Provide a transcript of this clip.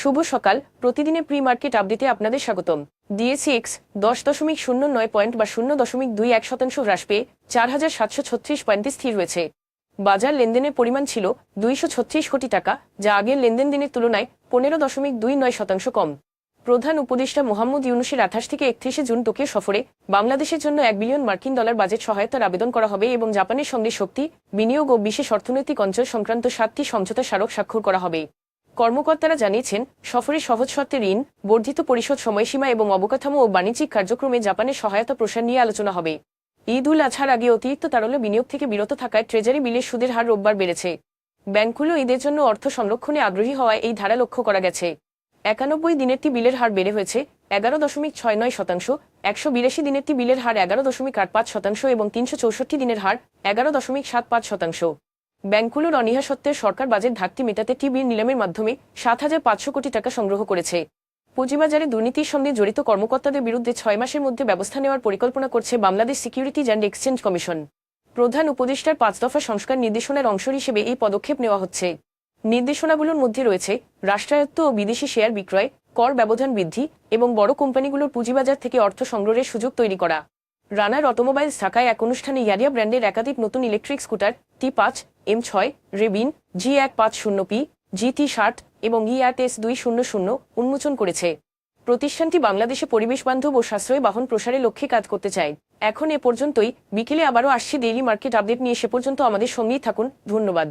শুভ সকাল। প্রতিদিনের pre market আপডেটে আপনাদের স্বাগতম। ডিএসিএক্স দশ দশমিক শূন্য নয় পয়েন্ট বা শূন্য দশমিক দুই এক শতাংশ হ্রাস পেয়ে চার হাজার সাতশো ছত্রিশ পয়েন্টে স্থির রয়েছে বাজার লেনদেনের পরিমাণ ছিল দুইশো ছত্রিশ কোটি টাকা, যা আগের লেনদেন দিনের তুলনায় পনেরো দশমিক দুই নয় শতাংশ কম। প্রধান উপদেষ্টা মোহাম্মদ ইউনুসের আঠাশ থেকে একত্রিশে জুন টোকিও সফরে বাংলাদেশের জন্য এক বিলিয়ন মার্কিন ডলার বাজেট সহায়তার আবেদন করা হবে এবং জাপানের সঙ্গে শক্তি, বিনিয়োগ ও বিশেষ অর্থনৈতিক অঞ্চল সংক্রান্ত সাতটি সমঝোতা স্মারক স্বাক্ষর করা হবে। কর্মকর্তারা জানিয়েছেন, সফরে সহজ শর্তে ঋণ, বর্ধিত পরিশোধ সময়সীমা এবং অবকাঠামো ও বাণিজ্যিক কার্যক্রমে জাপানের সহায়তা প্রসার নিয়ে আলোচনা হবে। ঈদ উল আজহার আগে অতিরিক্ত তারল্য বিনিয়োগ থেকে বিরত থাকায় ট্রেজারি বিলের সুদের হার রোববার বেড়েছে। ব্যাংকগুলো ঈদের জন্য অর্থ সংরক্ষণে আগ্রহী হওয়ায় এই ধারা লক্ষ্য করা গেছে। একানব্বই দিনেরটি বিলের হার বেড়ে হয়েছে এগারো দশমিক ছয় নয় শতাংশ, একশো বিরাশি দিনেরটি বিলের হার এগারো দশমিক আট পাঁচ শতাংশ এবং তিনশো চৌষট্টি দিনের হার এগারো দশমিক সাত পাঁচ শতাংশ। ব্যাংকগুলোর অনীহা সত্ত্বেও সরকার বাজেট ঘাটতি মেটাতে টি বিল নিলামের মাধ্যমে সাত হাজার পাঁচশো কোটি টাকা সংগ্রহ করেছে। পুঁজিবাজারে দুর্নীতির সঙ্গে জড়িত কর্মকর্তাদের বিরুদ্ধে ছয় মাসের মধ্যে ব্যবস্থা নেওয়ার পরিকল্পনা করছে Bangladesh securities and exchange commission. প্রধান উপদেষ্টার পাঁচ দফা সংস্কার নির্দেশনার অংশ হিসেবে এই পদক্ষেপ নেওয়া হচ্ছে। নির্দেশনাগুলোর মধ্যে রয়েছে রাষ্ট্রায়ত্ত ও বিদেশি শেয়ার বিক্রয়, কর ব্যবধান বৃদ্ধি এবং বড় কোম্পানিগুলোর পুঁজিবাজার থেকে অর্থ সংগ্রহের সুযোগ তৈরি করা। রানার অটোমোবাইলস ঢাকায় এক অনুষ্ঠানে ইয়ারিয়া ব্র্যান্ডের একাধিক নতুন ইলেকট্রিক স্কুটার, টি পাঁচ এম ছয়, রেবিন, জি এক পাঁচ শূন্য পি, জি টি ষাট এবং ই এক এস দুই শূন্য শূন্য উন্মোচন করেছে। প্রতিষ্ঠানটি বাংলাদেশে পরিবেশ বান্ধব ও সাশ্রয়ী বাহন প্রসারের লক্ষ্যে কাজ করতে চায়। এখন এ পর্যন্তই। বিকেলে আবারও আসছি ডেইলি মার্কেট আপডেট নিয়ে। সে পর্যন্ত আমাদের সঙ্গেই থাকুন। ধন্যবাদ।